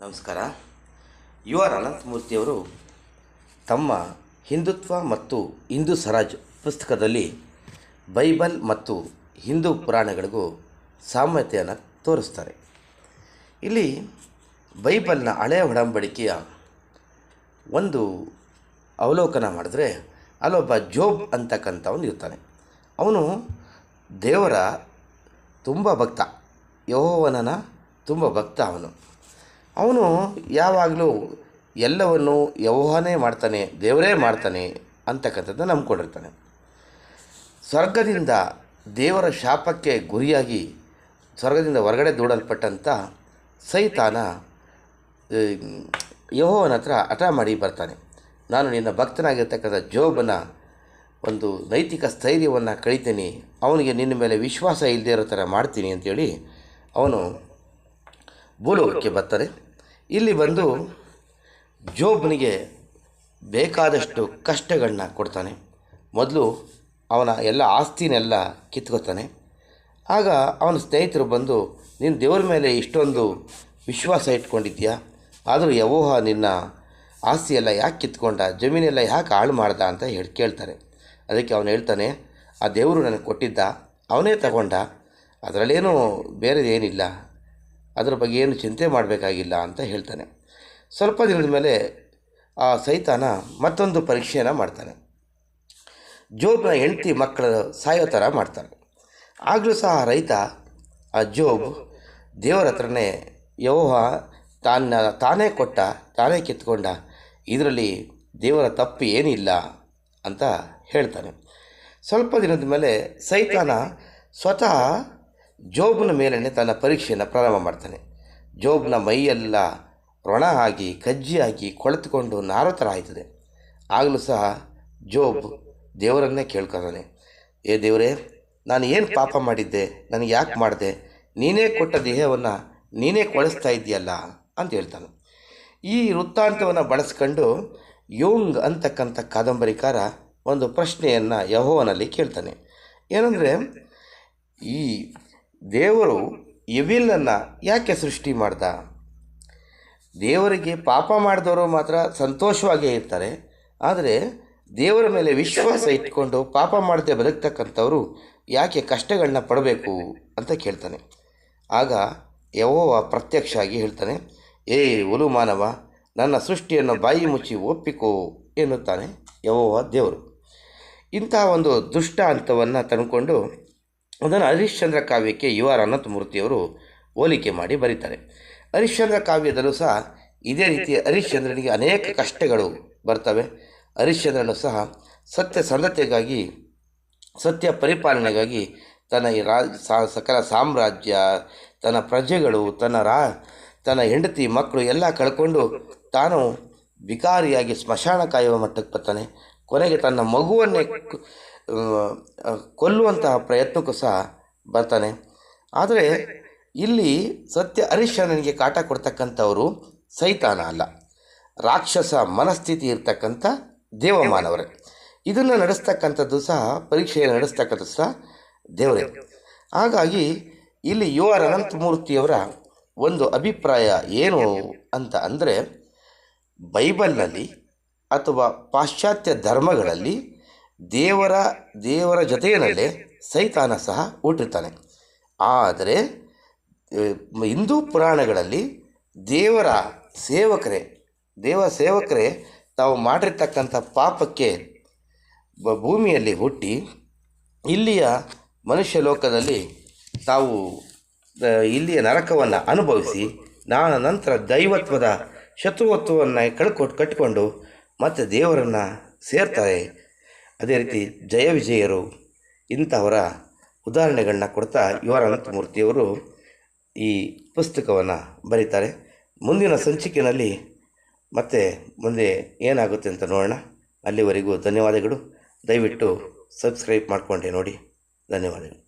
ನಮಸ್ಕಾರ. You are ಅನಂತಮೂರ್ತಿಯವರು ತಮ್ಮ ಹಿಂದುತ್ವ ಮತ್ತು ಹಿಂದೂ ಸ್ವರಾಜ್ ಪುಸ್ತಕದಲ್ಲಿ ಬೈಬಲ್ ಮತ್ತು ಹಿಂದೂ ಪುರಾಣಗಳಿಗೂ ಸಾಮ್ಯತೆಯನ್ನು ತೋರಿಸ್ತಾರೆ. ಇಲ್ಲಿ ಬೈಬಲ್ನ ಹಳೆಯ ಒಡಂಬಡಿಕೆಯ ಒಂದು ಅವಲೋಕನ ಮಾಡಿದ್ರೆ ಅಲ್ಲೊಬ್ಬ ಜೋಬ್ ಅಂತಕ್ಕಂಥವನು ಇರ್ತಾನೆ. ಅವನು ದೇವರ ತುಂಬ ಭಕ್ತ, ಯಹೋವನನ ತುಂಬ ಭಕ್ತ ಅವನು. ಅವನು ಯಾವಾಗಲೂ ಎಲ್ಲವನ್ನು ಯಹೋವನೇ ಮಾಡ್ತಾನೆ, ದೇವರೇ ಮಾಡ್ತಾನೆ ಅಂತಕ್ಕಂಥದ್ದು ನಂಬ್ಕೊಂಡಿರ್ತಾನೆ. ಸ್ವರ್ಗದಿಂದ ದೇವರ ಶಾಪಕ್ಕೆ ಗುರಿಯಾಗಿ ಸ್ವರ್ಗದಿಂದ ಹೊರಗಡೆ ದೂಡಲ್ಪಟ್ಟಂಥ ಸೈತಾನ ಯಹೋವನ ಹತ್ರ ಹಠ ಮಾಡಿ ಬರ್ತಾನೆ. ನಾನು ನಿನ್ನ ಭಕ್ತನಾಗಿರ್ತಕ್ಕಂಥ ಜೋಬನ ಒಂದು ನೈತಿಕ ಸ್ಥೈರ್ಯವನ್ನು ಕಳಿತೀನಿ. ಅವನಿಗೆ ನಿನ್ನ ಮೇಲೆ ವಿಶ್ವಾಸ ಇಲ್ಲದೇ ಇರೋ ಥರ ಮಾಡ್ತೀನಿ ಅಂತೇಳಿ ಅವನು ಭೂಲೋಕಕ್ಕೆ ಬರ್ತಾರೆ. ಇಲ್ಲಿ ಬಂದು ಜೋಬ್ನಿಗೆ ಬೇಕಾದಷ್ಟು ಕಷ್ಟಗಳನ್ನ ಕೊಡ್ತಾನೆ. ಮೊದಲು ಅವನ ಎಲ್ಲ ಆಸ್ತಿನೆಲ್ಲ ಕಿತ್ಕೋತಾನೆ. ಆಗ ಅವನ ಸ್ನೇಹಿತರು ಬಂದು, ನೀನು ದೇವರ ಮೇಲೆ ಇಷ್ಟೊಂದು ವಿಶ್ವಾಸ ಇಟ್ಕೊಂಡಿದ್ಯಾ ಆದರೂ ಯವೋಹ ನಿನ್ನ ಆಸ್ತಿಯೆಲ್ಲ ಯಾಕೆ ಕಿತ್ಕೊಂಡ? ಜಮೀನೆಲ್ಲ ಯಾಕೆ ಹಾಳು ಮಾಡ್ದ? ಅಂತ ಹೇಳಿ, ಕೇಳ್ತಾರೆ. ಅದಕ್ಕೆ ಅವನು ಹೇಳ್ತಾನೆ, ಆ ದೇವರು ನನಗೆ ಕೊಟ್ಟಿದ್ದ, ಅವನೇ ತಗೊಂಡ. ಅದರಲ್ಲೇನೂ ಬೇರೆದೇನಿಲ್ಲ. ಅದರ ಬಗ್ಗೆ ಏನು ಚಿಂತೆ ಮಾಡಬೇಕಾಗಿಲ್ಲ ಅಂತ ಹೇಳ್ತಾನೆ. ಸ್ವಲ್ಪ ದಿನದ ಮೇಲೆ ಆ ಸೈತಾನ ಮತ್ತೊಂದು ಪರೀಕ್ಷೆಯನ್ನು ಮಾಡ್ತಾನೆ. ಜೋಬ್ನ ಹೆಂಡತಿ ಮಕ್ಕಳ ಸಾಯೋ ಥರ ಮಾಡ್ತಾನೆ. ಆಗಲೂ ಸಹ ರೈತ, ಆ ಜೋಬ್ ದೇವರ ಹತ್ರನೇ ಯೋಹ ತಾನ ತಾನೇ ಕೊಟ್ಟ, ತಾನೇ ಕಿತ್ಕೊಂಡ, ಇದರಲ್ಲಿ ದೇವರ ತಪ್ಪು ಏನಿಲ್ಲ ಅಂತ ಹೇಳ್ತಾನೆ. ಸ್ವಲ್ಪ ದಿನದ ಮೇಲೆ ಸೈತಾನ ಸ್ವತಃ ಜೋಬ್ನ ಮೇಲೇ ತನ್ನ ಪರೀಕ್ಷೆಯನ್ನು ಪ್ರಾರಂಭ ಮಾಡ್ತಾನೆ. ಜೋಬ್ನ ಮೈಯೆಲ್ಲ ರೊಣ ಆಗಿ ಕಜ್ಜಿಯಾಗಿ ಕೊಳೆತುಕೊಂಡು ನಾರೋ ಥರ ಆಯ್ತದೆ ಆಗಲೂ ಸಹ ಜೋಬ್ ದೇವರನ್ನೇ ಕೇಳ್ಕೊಳ್ತಾನೆ ಏ ದೇವರೇ, ನಾನು ಏನು ಪಾಪ ಮಾಡಿದ್ದೆ? ನನಗೆ ಯಾಕೆ ಮಾಡಿದೆ? ನೀನೇ ಕೊಟ್ಟ ದೇಹವನ್ನು ನೀನೇ ಕೊಳಿಸ್ತಾ ಇದೆಯಲ್ಲ ಅಂತ ಹೇಳ್ತಾನೆ. ಈ ವೃತ್ತಾಂತವನ್ನು ಬಳಸ್ಕೊಂಡು ಯೋಂಗ್ ಅಂತಕ್ಕಂಥ ಕಾದಂಬರಿಕಾರ ಒಂದು ಪ್ರಶ್ನೆಯನ್ನು ಯಹೋವನಲ್ಲಿ ಕೇಳ್ತಾನೆ. ಏನಂದರೆ, ಈ ದೇವರು ಎವಿಲನ್ನು ಯಾಕೆ ಸೃಷ್ಟಿ ಮಾಡ್ದ? ದೇವರಿಗೆ ಪಾಪ ಮಾಡಿದವರು ಮಾತ್ರ ಸಂತೋಷವಾಗೇ ಇರ್ತಾರೆ. ಆದರೆ ದೇವರ ಮೇಲೆ ವಿಶ್ವಾಸ ಇಟ್ಕೊಂಡು ಪಾಪ ಮಾಡದೆ ಬದುಕ್ತಕ್ಕಂಥವರು ಯಾಕೆ ಕಷ್ಟಗಳನ್ನ ಪಡಬೇಕು ಅಂತ ಕೇಳ್ತಾನೆ. ಆಗ ಯಾವ ಪ್ರತ್ಯಕ್ಷ ಆಗಿ ಹೇಳ್ತಾನೆ, ಏ ಒಲು ಮಾನವ, ನನ್ನ ಸೃಷ್ಟಿಯನ್ನು ಬಾಯಿ ಮುಚ್ಚಿ ಒಪ್ಪಿಕೋ ಎನ್ನುತ್ತಾನೆ ಯಹೋವ ದೇವರು. ಇಂತಹ ಒಂದು ದುಷ್ಟ ಹಂತವನ್ನು ತಂದುಕೊಂಡು ಅದನ್ನು ಹರಿಶ್ಚಂದ್ರ ಕಾವ್ಯಕ್ಕೆ ಯು ಆರ್ ಅನಂತಮೂರ್ತಿಯವರು ಹೋಲಿಕೆ ಮಾಡಿ ಬರೀತಾರೆ. ಹರಿಶ್ಚಂದ್ರ ಕಾವ್ಯದಲ್ಲೂ ಸಹ ಇದೇ ರೀತಿ ಹರಿಶ್ಚಂದ್ರನಿಗೆ ಅನೇಕ ಕಷ್ಟಗಳು ಬರ್ತವೆ. ಹರಿಶ್ಚಂದ್ರನು ಸಹ ಸತ್ಯ ಸಂಧತೆಗಾಗಿ ಸತ್ಯ ಪರಿಪಾಲನೆಗಾಗಿ ತನ್ನ ಈ ರಾ ಸಾ- ಸಕಲ ಸಾಮ್ರಾಜ್ಯ, ತನ್ನ ಪ್ರಜೆಗಳು, ತನ್ನ ರಾ, ತನ್ನ ಹೆಂಡತಿ, ಮಕ್ಕಳು ಎಲ್ಲ ಕಳ್ಕೊಂಡು ತಾನು ವಿಕಾರಿಯಾಗಿ ಸ್ಮಶಾನ ಕಾಯುವ ಮಟ್ಟಕ್ಕೆ ಬರ್ತಾನೆ. ಕೊನೆಗೆ ತನ್ನ ಮಗುವನ್ನೇ ಕೊಲ್ಲುವಂತಹ ಪ್ರಯತ್ನಕ್ಕೂ ಸಹ ಬರ್ತಾನೆ. ಆದರೆ ಇಲ್ಲಿ ಸತ್ಯ ಹರಿಶ್ಚಂದ್ರನಿಗೆ ಕಾಟ ಕೊಡ್ತಕ್ಕಂಥವರು ಸೈತಾನ ಅಲ್ಲ. ರಾಕ್ಷಸ ಮನಸ್ಥಿತಿ ಇರ್ತಕ್ಕಂಥ ದೇವಮಾನವರೇ. ಇದನ್ನು ನಡೆಸ್ತಕ್ಕಂಥದ್ದು ಸಹ ಪರೀಕ್ಷೆಯನ್ನು ನಡೆಸ್ತಕ್ಕಂಥದ್ದು ಸಹ ದೇವರೇ. ಹಾಗಾಗಿ ಇಲ್ಲಿ ಯು ಆರ್ ಅನಂತಮೂರ್ತಿಯವರ ಒಂದು ಅಭಿಪ್ರಾಯ ಏನು ಅಂತ ಅಂದರೆ, ಬೈಬಲ್ನಲ್ಲಿ ಅಥವಾ ಪಾಶ್ಚಾತ್ಯ ಧರ್ಮಗಳಲ್ಲಿ ದೇವರ ದೇವರ ಜೊತೆಯಲ್ಲೇ ಸೈತಾನ ಸಹ ಹುಟ್ಟಿರ್ತಾನೆ. ಆದರೆ ಹಿಂದೂ ಪುರಾಣಗಳಲ್ಲಿ ದೇವರ ಸೇವಕರೇ, ದೇವ ಸೇವಕರೇ ತಾವು ಮಾಡಿರ್ತಕ್ಕಂಥ ಪಾಪಕ್ಕೆ ಭೂಮಿಯಲ್ಲಿ ಹುಟ್ಟಿ ಇಲ್ಲಿಯ ಮನುಷ್ಯ ಲೋಕದಲ್ಲಿ ತಾವು ಇಲ್ಲಿಯ ನರಕವನ್ನು ಅನುಭವಿಸಿ, ನಾನ ನಂತರ ದೈವತ್ವದ ಶತ್ರುವತ್ವವನ್ನು ಕಳ್ಕೊಟ್ಟು ಕಟ್ಟಿಕೊಂಡು ಮತ್ತೆ ದೇವರನ್ನು ಸೇರ್ತಾರೆ. ಅದೇ ರೀತಿ ಜಯ ವಿಜಯರು ಇಂಥವರ ಉದಾಹರಣೆಗಳನ್ನ ಕೊಡ್ತಾ ಯು ಆರ್ ಅನಂತಮೂರ್ತಿಯವರು ಈ ಪುಸ್ತಕವನ್ನು ಬರೀತಾರೆ. ಮುಂದಿನ ಸಂಚಿಕೆಯಲ್ಲಿ ಮತ್ತೆ ಮುಂದೆ ಏನಾಗುತ್ತೆ ಅಂತ ನೋಡೋಣ. ಅಲ್ಲಿವರೆಗೂ ಧನ್ಯವಾದಗಳು. ದಯವಿಟ್ಟು ಸಬ್ಸ್ಕ್ರೈಬ್ ಮಾಡಿಕೊಂಡೆ ನೋಡಿ. ಧನ್ಯವಾದಗಳು.